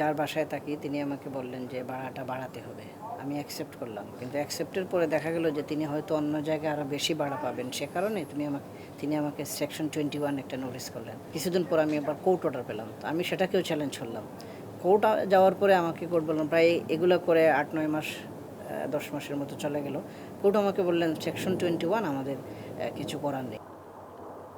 যার বাসায় থাকি তিনি আমাকে বললেন যে, ভাড়াটা বাড়াতে হবে। আমি অ্যাকসেপ্ট করলাম। কিন্তু অ্যাকসেপ্টের পরে দেখা গেল যে, তিনি হয়তো অন্য জায়গায় আরও বেশি ভাড়া পাবেন। সে কারণে তুমি আমাকে, তিনি আমাকে সেকশন টোয়েন্টি ওয়ান একটা নোটিস করলেন। কিছুদিন পর আমি আবার কোর্ট অর্ডার পেলাম। তো আমি সেটাকেও চ্যালেঞ্জ করলাম। কোর্ট যাওয়ার পরে আমাকে কোর্ট বললাম, প্রায় এগুলো করে আট, নয় মাস দশ মাসের মতো চলে গেল। কোর্ট আমাকে বললেন সেকশন টোয়েন্টি ওয়ান আমাদের কিছু করার নেই।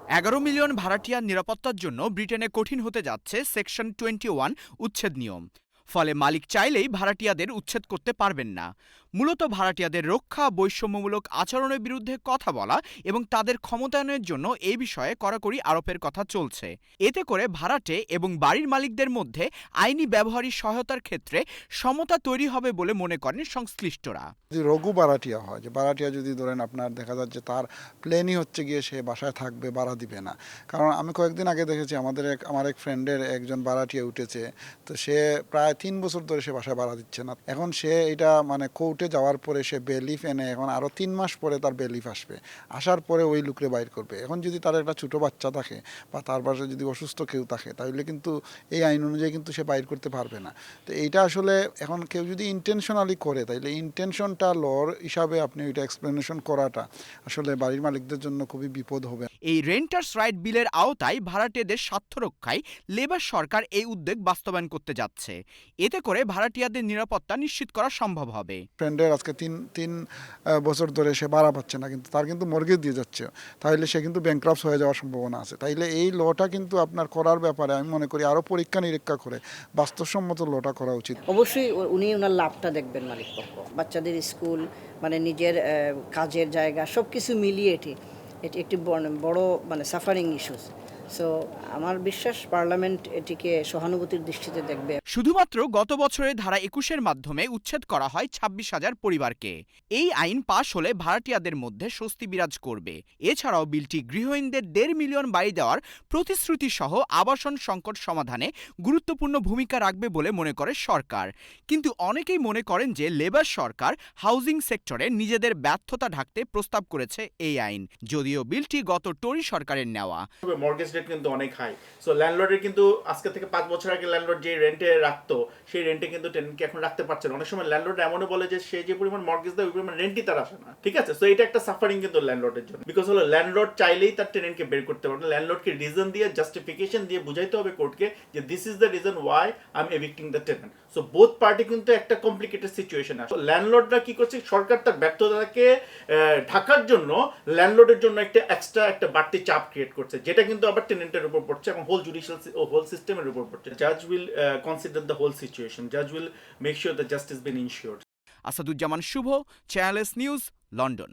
এগারো মিলিয়ন ভাড়াটিয়ার নিরাপত্তার জন্য ব্রিটেনে কঠিন হতে যাচ্ছে সেকশন টোয়েন্টি ওয়ান উচ্ছেদ নিয়ম। ফলে মালিক চাইলেই ভাড়াটিয়াদের উচ্ছেদ করতে পারবেন না। মূলত ভাড়াটিয়াদের রক্ষা, বৈষম্যমূলক আচরণের বিরুদ্ধে কথা বলা এবং তাদের ক্ষমতায়নের জন্য এই বিষয়ে কড়াকড়ি আরোপের কথা চলছে। এতে করে ভাড়াটে এবং বাড়ির মালিকদের মধ্যে আইনি ব্যবহারী সহায়তার ক্ষেত্রে সমতা তৈরি হবে বলে মনে করেন সংশ্লিষ্টরা। যদি রঘু বারাটিয়া হয়, যে বারাটিয়া যদি ধরেন আপনার দেখা যাচ্ছে তার প্লেনই হচ্ছে গিয়ে সে বাসায় থাকবে বাড়া দিবে না। কারণ আমি কয়েকদিন আগে দেখেছি, আমাদের এক, আমার এক ফ্রেন্ডের একজন বারাটিয়া উঠেছে, তো সে প্রায় তিন বছর ধরে সে বাসায় বাড়া দিচ্ছে না। এখন সে এটা মানে কোর্টে যাওয়ার পরে সে বেলিফ এনে এখন আরও তিন মাস পরে তার বেলিফ আসবে। আসার পরে ওই লুকরে বাইর করবে। এখন যদি তার একটা ছোটো বাচ্চা থাকে বা তার পাশে যদি অসুস্থ কেউ থাকে, তাহলে কিন্তু এই আইন অনুযায়ী কিন্তু সে বাইর করতে পারবে না। তো এইটা আসলে এখন কেউ যদি ইন্টেনশনালি করে, তাইলে ইন্টেনশনটা লর হিসাবে আপনি ওইটা এক্সপ্লেনেশন করাটা আসলে বাড়ির মালিকদের জন্য খুবই বিপদ হবে। এই রেন্টার্স রাইট বিলের আওতায় ভাড়াটিয়াদের স্বার্থ রক্ষায় লেবার সরকার এই উদ্যোগ বাস্তবায়ন করতে যাচ্ছে। এতে করে ভাড়াটিয়াদের নিরাপত্তা নিশ্চিত করা সম্ভব হবে। ফ্রেন্ডের আজকে তিন তিন বছর ধরে সে ভাড়া পাচ্ছে না কিন্তু তার কিন্তু মর্গেজ দিয়ে যাচ্ছে। তাইলে সে কিন্তু ব্যাংক্রাফ্ট হয়ে যাওয়ার সম্ভাবনা আছে। তাইলে এই লটা কিন্তু আপনার করার ব্যাপারে আমি মনে করি আরও পরীক্ষা নিরীক্ষা করে বাস্তবসম্মত লটা করা উচিত। অবশ্যই উনি ওনার লাভটা দেখবেন মালিক পক্ষ। বাচ্চাদের স্কুল মানে নিজের আহ, কাজের জায়গা সব কিছু মিলিয়ে এটি এটি একটি বড়- বড় মানে সাফারিং ইস্যুস সো আমার বিশ্বাস পার্লামেন্ট এটিকে সহানুভূতির দৃষ্টিতে দেখবে শুধুমাত্র গত বছরের ধারা একুশের মাধ্যমে উচ্ছেদ করা হয় ছাব্বিশ হাজার পরিবারকে। এই আইন পাশ হলে ভাড়াটিয়াদের মধ্যে স্বস্তি বিরাজ করবে। এছাড়াও বিলটি গৃহহীনদের দেড় মিলিয়ন বাড়ি দেওয়ার প্রতিশ্রুতি সহ আবাসন সংকট সমাধানে গুরুত্বপূর্ণ ভূমিকা রাখবে বলে মনে করে সরকার। কিন্তু অনেকেই মনে করেন যে লেবার সরকার হাউজিং সেক্টরে নিজেদের ব্যর্থতা ঢাকতে প্রস্তাব করেছে এই আইন। যদিও বিলটি গত টরি সরকারের নেওয়া। মর্গেজ রেট কিন্তু অনেক হাই। সো ল্যান্ডলর্ডের কিন্তু আজকে থেকে পাঁচ বছর আগে ল্যান্ডলর্ড যে রেন্টে রাখতো, সেই রেন্টে কিন্তু টেনেন্টকে এখন রাখতে পারছে না। অনেক সময় ল্যান্ডলর্ড এমনও বলে যে, সে যে পরিমাণ মর্গেজ দেয়, ওই পরিমাণ রেন্টই তার আসে না। ঠিক আছে? সো এটা একটা সাফারিং কিন্তু ল্যান্ডলর্ডের জন্য। বিকজ হলো ল্যান্ডলর্ড চাইলেই তার টেনেন্টকে বের করতে পারবে না। ল্যান্ডলর্ডকে রিজন দিয়ে জাস্টিফিকেশন দিয়ে বুঝাইতে হবে কোর্টকে যে this is the reason why I am evicting the tenant so both party কিন্তু একটা কমপ্লিকেটেড সিচুয়েশন আছে। ল্যান্ডলর্ডরা কি করছে? সরকার তার ব্যর্থতাকে ঢাকার জন্য ল্যান্ডলর্ডের জন্য একটা এক্সট্রা একটা বাড়তি চাপ ক্রিয়েট করছে, যেটা কিন্তু আবার টেনেন্টের উপর পড়ছে এবং হোল জুডিশিয়াল হোল সিস্টেমের উপর পড়ছে। জাজ will consider the whole situation জাজ will make sure the justice bin ensure Asaduzzaman Shubho channels news London